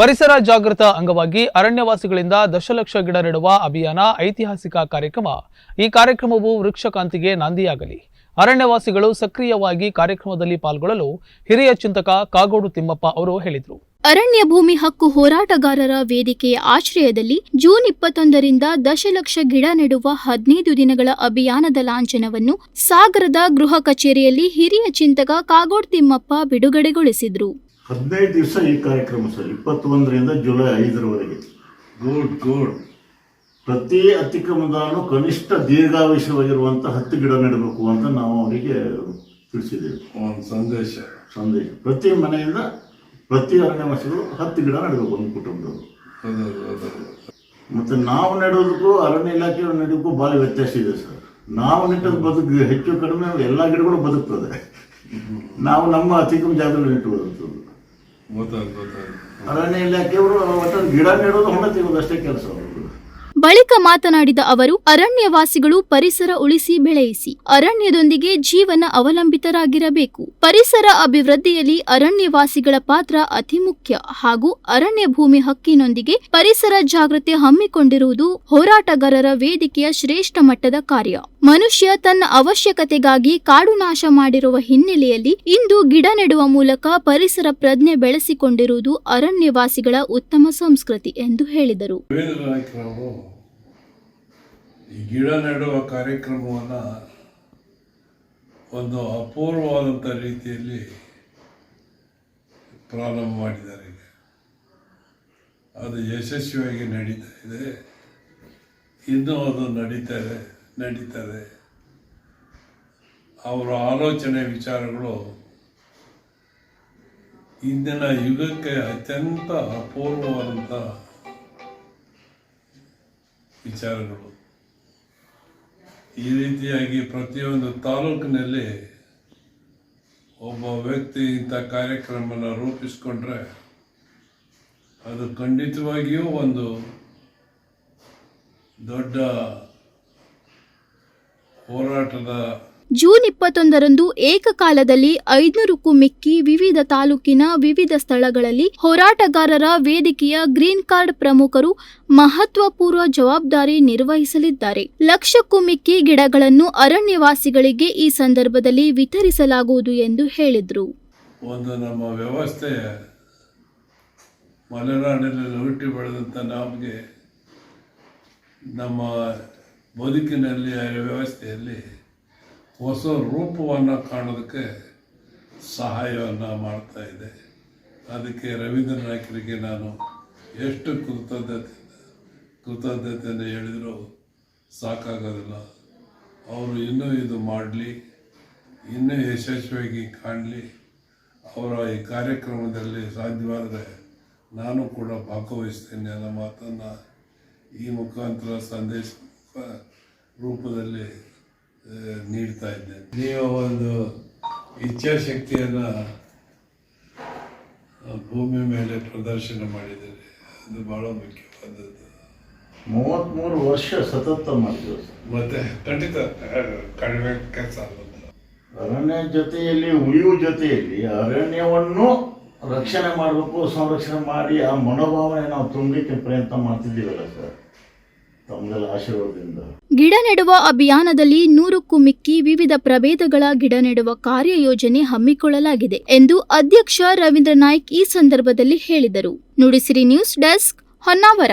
ಪರಿಸರ ಜಾಗೃತ ಅಂಗವಾಗಿ ಅರಣ್ಯವಾಸಿಗಳಿಂದ ದಶಲಕ್ಷ ಗಿಡ ನೆಡುವ ಅಭಿಯಾನ ಐತಿಹಾಸಿಕ ಕಾರ್ಯಕ್ರಮ. ಈ ಕಾರ್ಯಕ್ರಮವು ವೃಕ್ಷಕಾಂತಿಗೆ ನಾಂದಿಯಾಗಲಿ. ಅರಣ್ಯವಾಸಿಗಳು ಸಕ್ರಿಯವಾಗಿ ಕಾರ್ಯಕ್ರಮದಲ್ಲಿ ಪಾಲ್ಗೊಳ್ಳಲು ಹಿರಿಯ ಚಿಂತಕ ಕಾಗೋಡು ತಿಮ್ಮಪ್ಪ ಅವರು ಹೇಳಿದರು. ಅರಣ್ಯ ಭೂಮಿ ಹಕ್ಕು ಹೋರಾಟಗಾರರ ವೇದಿಕೆಯ ಆಶ್ರಯದಲ್ಲಿ ಜೂನ್ ಇಪ್ಪತ್ತೊಂದರಿಂದ ದಶಲಕ್ಷ ಗಿಡ ನೆಡುವ ಹದಿನೈದು ದಿನಗಳ ಅಭಿಯಾನದ ಲಾಂಛನವನ್ನು ಸಾಗರದ ಗೃಹ ಕಚೇರಿಯಲ್ಲಿ ಹಿರಿಯ ಚಿಂತಕ ಕಾಗೋಡ್ ತಿಮ್ಮಪ್ಪ ಬಿಡುಗಡೆಗೊಳಿಸಿದರು. ಹದಿನೈದು ದಿವಸ ಈ ಕಾರ್ಯಕ್ರಮ ಸರ್ ಇಪ್ಪತ್ತೊಂದರಿಂದ ಜುಲೈ ಐದರವರೆಗೆ. ಗುಡ್ ಗುಡ್ ಪ್ರತಿ ಅತಿಕ್ರಮದಾನು ಕನಿಷ್ಠ ದೀರ್ಘಾವೇಶವಾಗಿರುವಂಥ ಹತ್ತು ಗಿಡ ನೆಡಬೇಕು ಅಂತ ನಾವು ಅವರಿಗೆ ತಿಳಿಸಿದ್ದೇವೆ. ಒಂದು ಸಂದೇಶ. ಸಂದೇಶ. ಪ್ರತಿ ಮನೆಯಿಂದ ಪ್ರತಿ ಅರಣ್ಯವಾಸಿಗಳು ಹತ್ತು ಗಿಡ ನೆಡಬೇಕು ಒಂದು ಕುಟುಂಬದವರು. ಮತ್ತು ನಾವು ನೆಡೋದಕ್ಕೂ ಅರಣ್ಯ ಇಲಾಖೆ ನೆಡೋದಕ್ಕೂ ಭಾಳ ವ್ಯತ್ಯಾಸ ಇದೆ ಸರ್. ನಾವು ನೆಟ್ಟದ ಬದುಕು ಹೆಚ್ಚು ಕಡಿಮೆ ಎಲ್ಲ ಗಿಡಗಳು ಬದುಕ್ತದೆ. ನಾವು ನಮ್ಮ ಅತಿಕ್ರಮ ಜಾಗದಲ್ಲಿ ಗೊತ್ತಾಯ್ತು ಅರಣ್ಯ ಇಲಾಖೆಯವರು ಒಟ್ಟು ಗಿಡ ನೆಡೋದು ಹೊಂಡ ತೆಗೋದು ಅಷ್ಟೇ ಕೆಲಸ ಅವರು. ಬಳಿಕ ಮಾತನಾಡಿದ ಅವರು, ಅರಣ್ಯವಾಸಿಗಳು ಪರಿಸರ ಉಳಿಸಿ ಬೆಳೆಯಿಸಿ, ಅರಣ್ಯದೊಂದಿಗೆ ಜೀವನ ಅವಲಂಬಿತರಾಗಿರಬೇಕು. ಪರಿಸರ ಅಭಿವೃದ್ಧಿಯಲ್ಲಿ ಅರಣ್ಯವಾಸಿಗಳ ಪಾತ್ರ ಅತಿ ಮುಖ್ಯ. ಹಾಗೂ ಅರಣ್ಯ ಭೂಮಿ ಹಕ್ಕಿನೊಂದಿಗೆ ಪರಿಸರ ಜಾಗೃತಿ ಹಮ್ಮಿಕೊಂಡಿರುವುದು ಹೋರಾಟಗಾರರ ವೇದಿಕೆಯ ಶ್ರೇಷ್ಠ ಮಟ್ಟದ ಕಾರ್ಯ. ಮನುಷ್ಯ ತನ್ನ ಅವಶ್ಯಕತೆಗಾಗಿ ಕಾಡು ನಾಶ ಮಾಡಿರುವ ಹಿನ್ನೆಲೆಯಲ್ಲಿ ಇಂದು ಗಿಡ ನೆಡುವ ಮೂಲಕ ಪರಿಸರ ಪ್ರಜ್ಞೆ ಬೆಳೆಸಿಕೊಂಡಿರುವುದು ಅರಣ್ಯವಾಸಿಗಳ ಉತ್ತಮ ಸಂಸ್ಕೃತಿ ಎಂದು ಹೇಳಿದರು. ಈ ಗಿಡ ನೆಡುವ ಕಾರ್ಯಕ್ರಮವನ್ನು ಒಂದು ಅಪೂರ್ವವಾದಂಥ ರೀತಿಯಲ್ಲಿ ಪ್ರಾರಂಭ ಮಾಡಿದ್ದಾರೆ ಅದು ಯಶಸ್ವಿಯಾಗಿ ನಡೀತಾ ಇದೆ. ಇನ್ನೂ ಅದು ನಡೀತಾರೆ ನಡೀತದೆ. ಅವರ ಆಲೋಚನೆ ವಿಚಾರಗಳು ಇಂದಿನ ಯುಗಕ್ಕೆ ಅತ್ಯಂತ ಅಪೂರ್ವವಾದಂಥ ವಿಚಾರಗಳು. ಈ ರೀತಿಯಾಗಿ ಪ್ರತಿಯೊಂದು ತಾಲೂಕಿನಲ್ಲಿ ಒಬ್ಬ ವ್ಯಕ್ತಿ ಇಂಥ ಕಾರ್ಯಕ್ರಮನ ರೂಪಿಸ್ಕೊಂಡ್ರೆ ಅದು ಖಂಡಿತವಾಗಿಯೂ ಒಂದು ದೊಡ್ಡ ಹೋರಾಟದ ಜೂನ್ ಇಪ್ಪತ್ತೊಂದರಂದು ಏಕಕಾಲದಲ್ಲಿ ಐದುನೂರಕ್ಕೂ ಮಿಕ್ಕಿ ವಿವಿಧ ತಾಲೂಕಿನ ವಿವಿಧ ಸ್ಥಳಗಳಲ್ಲಿ ಹೋರಾಟಗಾರರ ವೇದಿಕೆಯ ಗ್ರೀನ್ ಕಾರ್ಡ್ ಪ್ರಮುಖರು ಮಹತ್ವಪೂರ್ವ ಜವಾಬ್ದಾರಿ ನಿರ್ವಹಿಸಲಿದ್ದಾರೆ. ಲಕ್ಷಕ್ಕೂ ಮಿಕ್ಕಿ ಗಿಡಗಳನ್ನು ಅರಣ್ಯವಾಸಿಗಳಿಗೆ ಈ ಸಂದರ್ಭದಲ್ಲಿ ವಿತರಿಸಲಾಗುವುದು ಎಂದು ಹೇಳಿದರು. ಒಂದು ನಮ್ಮ ವ್ಯವಸ್ಥೆ ಮಲೆನಾಡಿನಲ್ಲಿ ಹುಟ್ಟಿ ಬೆಳೆದಂಥ ನಮ್ಮ ಬದುಕಿನಲ್ಲಿ ವ್ಯವಸ್ಥೆಯಲ್ಲಿ ಹೊಸ ರೂಪವನ್ನು ಕಾಣೋದಕ್ಕೆ ಸಹಾಯವನ್ನು ಮಾಡ್ತಾ ಇದೆ. ಅದಕ್ಕೆ ರವೀಂದ್ರ ನಾಯ್ಕರಿಗೆ ನಾನು ಎಷ್ಟು ಕೃತಜ್ಞತೆ, ಕೃತಜ್ಞತೆಯನ್ನು ಹೇಳಿದರೂ ಸಾಕಾಗೋದಿಲ್ಲ. ಅವರು ಇನ್ನೂ ಇದು ಮಾಡಲಿ, ಇನ್ನೂ ಯಶಸ್ವಿಯಾಗಿ ಕಾಣಲಿ. ಅವರ ಈ ಕಾರ್ಯಕ್ರಮದಲ್ಲಿ ಸಾಧ್ಯವಾದರೆ ನಾನು ಕೂಡ ಭಾಗವಹಿಸ್ತೇನೆ ಅನ್ನೋ ಮಾತನ್ನು ಈ ಮುಖಾಂತರ ಸಂದೇಶ ರೂಪದಲ್ಲಿ ನೀಡ್ತಾ ಇದ್ದೆ. ನೀವು ಒಂದು ಇಚ್ಛಾಶಕ್ತಿಯನ್ನು ಭೂಮಿ ಮೇಲೆ ಪ್ರದರ್ಶನ ಮಾಡಿದರೆ ಅದು ಬಹಳ ಮುಖ್ಯವಾದದ್ದು. ಮೂವತ್ತ್ಮೂರು ವರ್ಷ ಸತತ ಮಾಡಿದ್ರು ಮತ್ತೆ ಖಂಡಿತ ಕಡಿಮೆ ಕೆಲಸ ಆಗುತ್ತೆ ಅರಣ್ಯ ಜೊತೆಯಲ್ಲಿ ಉಳಿಯುವ ಜೊತೆಯಲ್ಲಿ ಅರಣ್ಯವನ್ನು ರಕ್ಷಣೆ ಮಾಡಬೇಕು ಸಂರಕ್ಷಣೆ ಮಾಡಿ ಆ ಮನೋಭಾವನೆ ನಾವು ತುಂಬಲಿಕ್ಕೆ ಪ್ರಯತ್ನ ಮಾಡ್ತಿದ್ದೀವಲ್ಲ ಸರ್? ಗಿಡ ನೆಡುವ ಅಭಿಯಾನದಲ್ಲಿ ನೂರಕ್ಕೂ ಮಿಕ್ಕಿ ವಿವಿಧ ಪ್ರಭೇದಗಳ ಗಿಡ ನೆಡುವ ಕಾರ್ಯಯೋಜನೆ ಹಮ್ಮಿಕೊಳ್ಳಲಾಗಿದೆ ಎಂದು ಅಧ್ಯಕ್ಷ ರವೀಂದ್ರ ನಾಯ್ಕ್ ಈ ಸಂದರ್ಭದಲ್ಲಿ ಹೇಳಿದರು. Nudisiri news desk Honnavar.